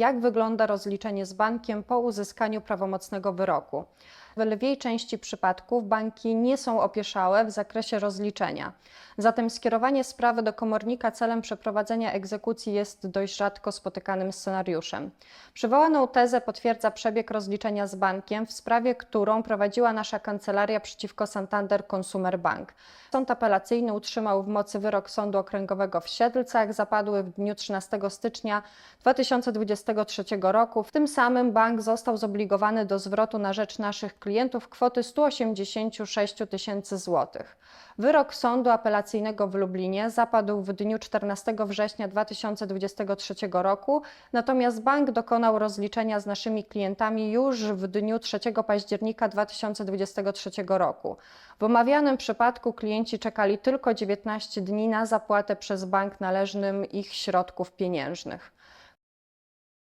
jak wygląda rozliczenie z bankiem po uzyskaniu prawomocnego wyroku. W lwiej części przypadków banki nie są opieszałe w zakresie rozliczenia. Zatem skierowanie sprawy do komornika celem przeprowadzenia egzekucji jest dość rzadko spotykanym scenariuszem. Przywołaną tezę potwierdza przebieg rozliczenia z bankiem w sprawie, którą prowadziła nasza kancelaria przeciwko Santander Consumer Bank. Sąd apelacyjny utrzymał w mocy wyrok Sądu Okręgowego w Siedlcach, zapadły w dniu 13 stycznia 2023 roku. W tym samym bank został zobligowany do zwrotu na rzecz naszych klientów kwoty 186 tysięcy złotych. Wyrok Sądu Apelacyjnego w Lublinie zapadł w dniu 14 września 2023 roku, natomiast bank dokonał rozliczenia z naszymi klientami już w dniu 3 października 2023 roku. W omawianym przypadku klienci czekali tylko 19 dni na zapłatę przez bank należnym ich środków pieniężnych.